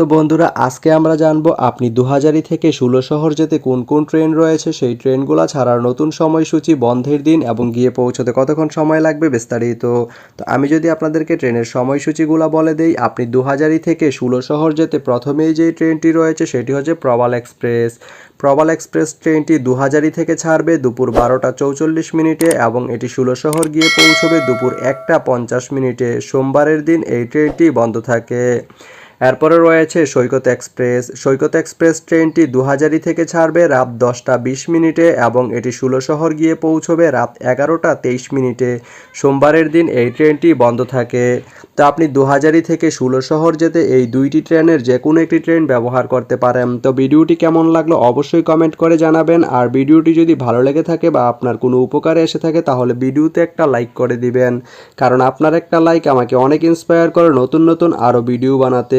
তো বন্ধুরা, আজকে আমরা জানব আপনি দুহাজারি থেকে ষোলো শহর যেতে কোন কোন ট্রেন রয়েছে, সেই ট্রেনগুলো ছাড়ার নতুন সময়সূচি, বন্ধের দিন এবং গিয়ে পৌঁছতে কতক্ষণ সময় লাগবে বিস্তারিত। তো আমি যদি আপনাদেরকে ট্রেনের সময়সূচিগুলো বলে দেই, আপনি দুহাজারি থেকে ষোলো শহর যেতে প্রথমেই যেই ট্রেনটি রয়েছে, সেটি হচ্ছে প্রবাল এক্সপ্রেস। প্রবাল এক্সপ্রেস ট্রেনটি দুহাজারি থেকে ছাড়বে দুপুর বারোটা চৌচল্লিশ মিনিটে এবং এটি ষোলো শহর গিয়ে পৌঁছবে দুপুর একটা পঞ্চাশ মিনিটে। সোমবারের দিন এই ট্রেনটি বন্ধ থাকে। এরপরে রয়েছে সৈকত এক্সপ্রেস। সৈকত এক্সপ্রেস ট্রেনটি দুহাজারি থেকে ছাড়বে রাত দশটা বিশ মিনিটে এবং এটি ষোলো শহর গিয়ে পৌঁছবে রাত এগারোটা তেইশ মিনিটে। সোমবারের দিন এই ট্রেনটি বন্ধ থাকে। তো আপনি দুহাজারি থেকে ষোলো শহর যেতে এই দুইটি ট্রেনের যে কোনো একটি ট্রেন ব্যবহার করতে পারেন। তো ভিডিওটি কেমন লাগল অবশ্যই কমেন্ট করে জানাবেন। আর ভিডিওটি যদি ভালো লেগে থাকে বা আপনার কোনো উপকারে এসে থাকে তাহলে ভিডিওতে একটা লাইক করে দিবেন। কারণ আপনার একটা লাইক আমাকে অনেক ইন্সপায়ার করে নতুন নতুন আরও ভিডিও বানাতে।